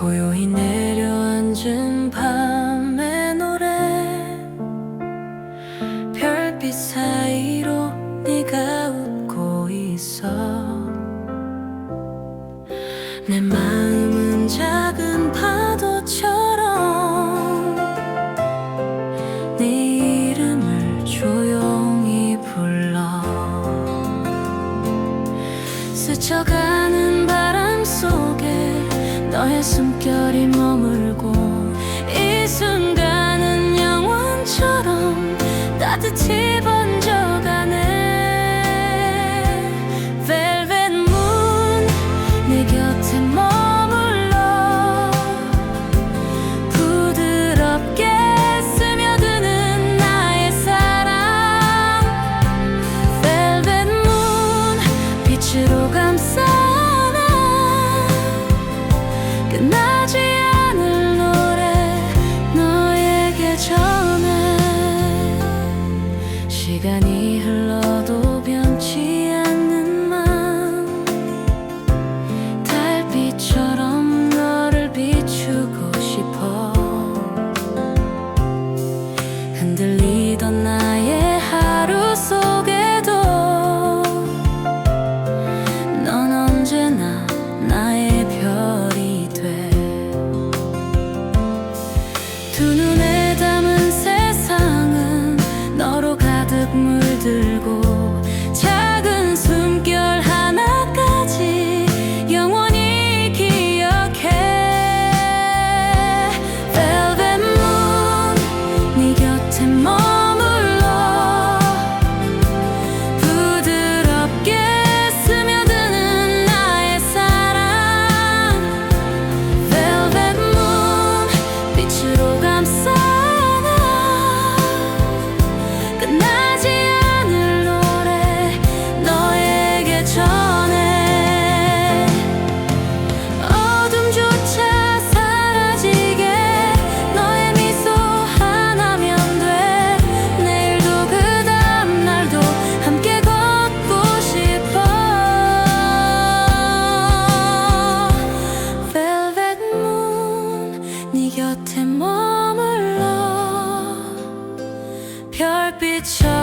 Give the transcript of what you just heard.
고요히 내려앉은 밤의 노래. 별빛 사이로 네가 웃고 있어. 내 마음은 작은 파도처럼 네 이름을 조용히 불러. 스쳐가는 바람 속에 너의 숨결이 머물고 이 순간은 영원처럼 따뜻해 끝나지 않을 노래 너에게 전해. 시간이 흘러도 변치 않는 맘 달빛처럼 너를 비추고 싶어. 흔들 눈에 담은 세상은 너로 가득 물들고 别唱